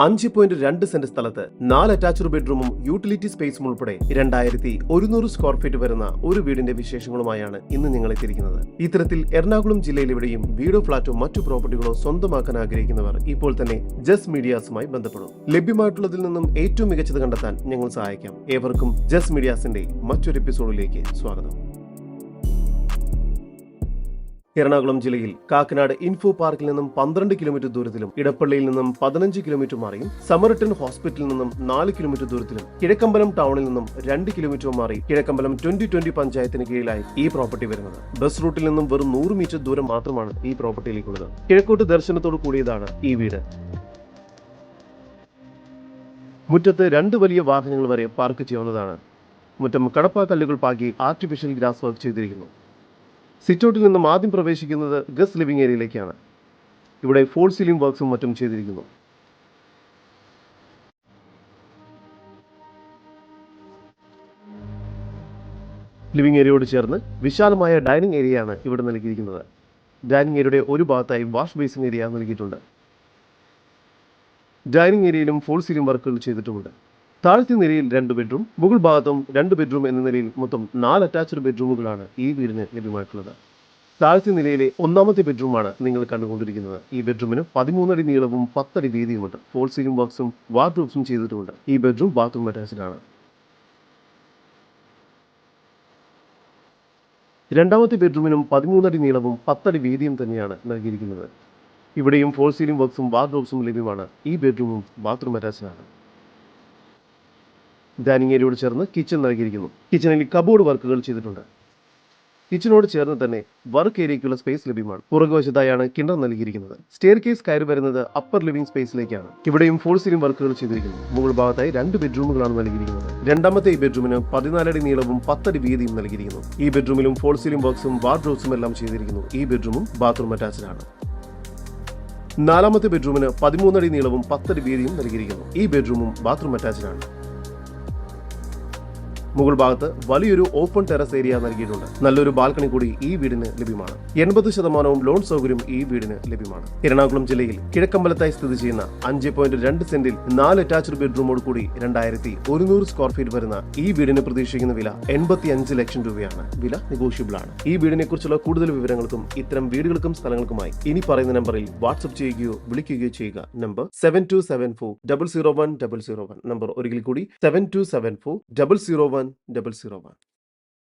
അഞ്ച് പോയിന്റ് രണ്ട് സെന്റ് സ്ഥലത്ത് നാല് അറ്റാച്ച്ഡ് ബെഡ്റൂമും യൂട്ടിലിറ്റി സ്പേസും ഉൾപ്പെടെ രണ്ടായിരത്തി ഒരുന്നൂറ് സ്ക്വയർ ഫീറ്റ് വരുന്ന ഒരു വീടിന്റെ വിശേഷങ്ങളുമായാണ് ഇന്ന് നിങ്ങൾ എത്തിയിരിക്കുന്നത്. ഇത്തരത്തിൽ എറണാകുളം ജില്ലയിൽ എവിടെയും വീടോ ഫ്ളാറ്റോ മറ്റു പ്രോപ്പർട്ടികളോ സ്വന്തമാക്കാൻ ആഗ്രഹിക്കുന്നവർ ഇപ്പോൾ തന്നെ ജസ് മീഡിയാസുമായി ബന്ധപ്പെടും. ലഭ്യമായിട്ടുള്ളതിൽ നിന്നും ഏറ്റവും മികച്ചത് കണ്ടെത്താൻ ഞങ്ങൾ സഹായിക്കാം. ഏവർക്കും ജസ് മീഡിയാസിന്റെ മറ്റൊരു എപ്പിസോഡിലേക്ക് സ്വാഗതം. എറണാകുളം ജില്ലയിൽ കാക്കനാട് ഇൻഫോ പാർക്കിൽ നിന്നും പന്ത്രണ്ട് കിലോമീറ്റർ ദൂരത്തിലും ഇടപ്പള്ളിയിൽ നിന്നും പതിനഞ്ച് കിലോമീറ്റർ മാറിയും സമർട്ടൺ ഹോസ്പിറ്റലിൽ നിന്നും നാല് കിലോമീറ്റർ ദൂരത്തിലും കിഴക്കമ്പലം ടൗണിൽ നിന്നും രണ്ട് കിലോമീറ്റർ മാറി കിഴക്കമ്പലം ട്വന്റി ട്വന്റി പഞ്ചായത്തിന് കീഴിലായി ഈ പ്രോപ്പർട്ടി വരുന്നത്. ബസ് റൂട്ടിൽ നിന്നും വെറും നൂറ് മീറ്റർ ദൂരം മാത്രമാണ് ഈ പ്രോപ്പർട്ടിയിലേക്കുള്ളത്. കിഴക്കോട്ട് ദർശനത്തോട് കൂടിയതാണ് ഈ വീട്. മുറ്റത്ത് രണ്ട് വലിയ വാഹനങ്ങൾ വരെ പാർക്ക് ചെയ്യാവുന്നതാണ്. മുറ്റം കടപ്പാ കല്ലുകൾ പാകി ആർട്ടിഫിഷ്യൽ ഗ്രാസ് വർക്ക് ചെയ്തിരിക്കുന്നു. സിറ്റൗട്ടിൽ നിന്നും ആദ്യം പ്രവേശിക്കുന്നത് ഗസ്റ്റ് ലിവിംഗ് ഏരിയയിലേക്കാണ്. ഇവിടെ ഫോൾ സീലിംഗ് വർക്ക്സും മറ്റും ചെയ്തിരിക്കുന്നു. ലിവിംഗ് ഏരിയയോട് ചേർന്ന് വിശാലമായ ഡൈനിങ് ഏരിയയാണ് ഇവിടെ നൽകിയിരിക്കുന്നത്. ഡൈനിങ് ഏരിയയുടെ ഒരു ഭാഗത്തായി വാഷ് ബേസിൻ ഏരിയ നൽകിയിട്ടുണ്ട്. ഡൈനിങ് ഏരിയയിലും ഫോൾ സീലിംഗ് വർക്കുകൾ ചെയ്തിട്ടുമുണ്ട്. താഴത്തെ നിലയിൽ രണ്ട് ബെഡ്റൂം മുകൾ ഭാഗത്തും രണ്ട് ബെഡ്റൂം എന്ന നിലയിൽ മൊത്തം നാല് അറ്റാച്ച്ഡ് ബെഡ്റൂമുകളാണ് ഈ വീടിന് ലഭ്യമായിട്ടുള്ളത്. താഴത്തെ നിലയിലെ ഒന്നാമത്തെ ബെഡ്റൂമാണ് നിങ്ങൾ കണ്ടുകൊണ്ടിരിക്കുന്നത്. ഈ ബെഡ്റൂമിന് പതിമൂന്നടി നീളവും പത്തടി വീതിയുമുണ്ട്. ഫോൾ സീലിംഗ് ബോക്സും വാർഡ്രോബ്സും ചെയ്തിട്ടുമുണ്ട്. ഈ ബെഡ്റൂം ബാത്റൂം അറ്റാച്ച്ഡ് ആണ്. രണ്ടാമത്തെ ബെഡ്റൂമിനും പതിമൂന്നടി നീളവും പത്തടി വീതിയും തന്നെയാണ് നൽകിയിരിക്കുന്നത്. ഇവിടെയും ഫോൾ സീലിംഗ് ബോക്സും വാർഡ്രോബ്സും ലഭ്യമാണ്. ഈ ബെഡ്റൂമും ബാത്റൂം അറ്റാച്ച്ഡ് ആണ്. ഡൈനിങ് ഏരിയയോട് ചേർന്ന് കിച്ചൺ നൽകിയിരിക്കുന്നു. കിച്ചണിൽ കബോർഡ് വർക്കുകൾ ചെയ്തിട്ടുണ്ട്. കിച്ചനോട് ചേർന്ന് തന്നെ വർക്ക് ഏരിയയ്ക്കുള്ള സ്പേസ് ലഭ്യമാണ്. പുറകുവശത്തായാണ് കിണർ നൽകിയിരിക്കുന്നത്. സ്റ്റെയർ കേസ് കയറി വരുന്നത് അപ്പർ ലിവിംഗ് സ്പേസിലേക്കാണ്. ഇവിടെയും ഫോൾ സീലിംഗ് വർക്കുകൾ ചെയ്തിരിക്കുന്നു. മുകൾ ഭാഗത്തായി രണ്ട് ബെഡ്റൂമുകളാണ് നൽകിയിരിക്കുന്നത്. രണ്ടാമത്തെ ഈ ബെഡ്റൂമിന് പതിനാലടി നീളവും പത്തടി വീതിയും നൽകിയിരിക്കുന്നു. ഈ ബെഡ്റൂമിലും ഫോൾ സീലിംഗ് ബോക്സും വാർഡ്രോബ്സും എല്ലാം ചെയ്തിരിക്കുന്നു. ഈ ബെഡ്റൂമും ബാത്റൂം അറ്റാച്ച്ഡ് ആണ്. നാലാമത്തെ ബെഡ്റൂമിന് പതിമൂന്നടി നീളവും പത്തടി വീതിയും നൽകിയിരിക്കുന്നു. ഈ ബെഡ്റൂമും ബാത്റൂം അറ്റാച്ച്ഡ് ആണ്. മുകൾ ഭാഗത്ത് വലിയൊരു ഓപ്പൺ ടെറസ് ഏരിയ നൽകിയിട്ടുണ്ട്. നല്ലൊരു ബാൽക്കണി കൂടി ഈ വീടിന് ലഭ്യമാണ്. എൺപത് ശതമാനവും ലോൺ സൗകര്യം ഈ വീടിന് ലഭ്യമാണ്. എറണാകുളം ജില്ലയിൽ കിഴക്കമ്പലത്തായി സ്ഥിതി ചെയ്യുന്ന അഞ്ച് പോയിന്റ് രണ്ട് സെന്റിൽ നാല് അറ്റാച്ച്ഡ് ബെഡ്റൂമോട് കൂടി രണ്ടായിരത്തി ഒരുന്നൂറ് സ്ക്വയർ ഫീറ്റ് വരുന്ന ഈ വീടിന് പ്രതീക്ഷിക്കുന്ന വില എൺപത്തി അഞ്ച് ലക്ഷം രൂപയാണ്. വില നെഗോഷ്യബിൾ ആണ്. ഈ വീടിനെ കുറിച്ചുള്ള കൂടുതൽ വിവരങ്ങൾക്കും ഇത്തരം വീടുകൾക്കും സ്ഥലങ്ങൾക്കുമായി ഇനി പറയുന്ന നമ്പറിൽ വാട്സ്ആപ്പ് ചെയ്യുകയോ വിളിക്കുകയോ ചെയ്യുക. Number seven two seven four double zero one double zero one number ഒരിക്കൽ കൂടി seven two seven four double zero one double zero one